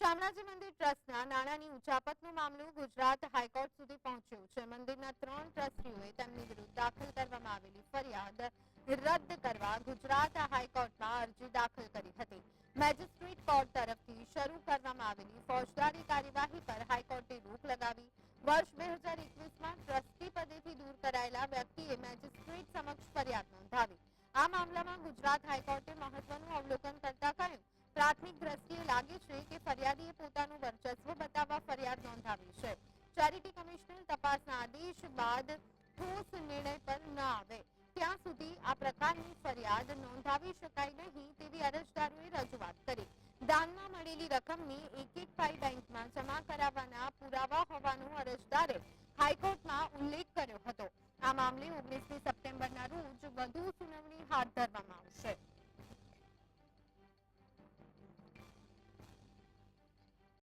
શામળાજી મંદિર ટ્રસ્ટના નાણાંની ઉચાપતનું મામલું ગુજરાત હાઈકોર્ટ સુધી પહોંચ્યું છે. મંદિરના ત્રણ ટ્રસ્ટીઓએ તેમની વિરુદ્ધ દાખલ કરવામાં આવેલી ફરિયાદ રદ કરવા ગુજરાત હાઈકોર્ટમાં અરજી દાખલ કરી હતી. મેજિસ્ટ્રેટ કોર્ટ તરફથી શરૂ કરવામાં આવેલી ફોજદારી કાર્યવાહી પર હાઈકોર્ટે રોક લગાવી. વર્ષ બે હજાર એકવીસમાં ટ્રસ્ટી પદેથી દૂર કરાયેલા વ્યક્તિએ મેજિસ્ટ્રેટ સમક્ષ ફરિયાદ નોંધાવી. આ મામલામાં ગુજરાત હાઈકોર્ટે કહ્યું પ્રાથમિક દ્રષ્ટિએ લાગે છે કે ફરિયાદીએ પોતાનું વર્ચસ્વ બતાવવા ફરિયાદ નોંધાવી છે. ચેરિટી કમિશનર તપાસના આદેશ બાદ ઠોસ નિર્ણય પર ન આવે. ત્યાં સુધી આ પ્રકારની ફરિયાદ નોંધાવી શકાય નહીં તેવી અરજદારોએ રજૂઆત કરી. દાનમાં મળેલી રકમની એક એક ફાઈ બેંકમાં જમા કરાવવાના પુરાવા હોવાનો અરજદારે હાઈકોર્ટમાં ઉલ્લેખ કર્યો હતો. આ મામલે ઓગણીસમી સપ્ટેમ્બરના રોજ વધુ સુનાવણી હાથ ધરવામાં આવશે.